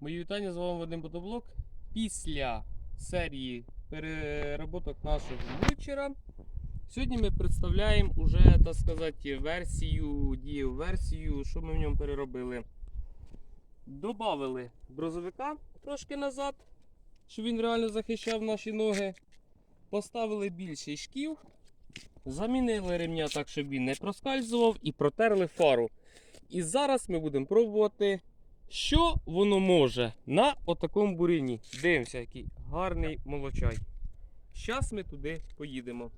Мої вітання з вами Вадим Ботоблок. Після серії переработок нашого мульчера. Сьогодні ми представляємо уже, так сказати, версію, дію версію, що ми в ньому переробили. Добавили брозовика трошки назад, щоб він реально захищав наші ноги. Поставили більший шків, замінили ремня так, щоб він не проскальзував, і протерли фару. І зараз ми будемо пробувати, що воно може на отакому буріні. Дивимося, який гарний молочай. Зараз ми туди поїдемо.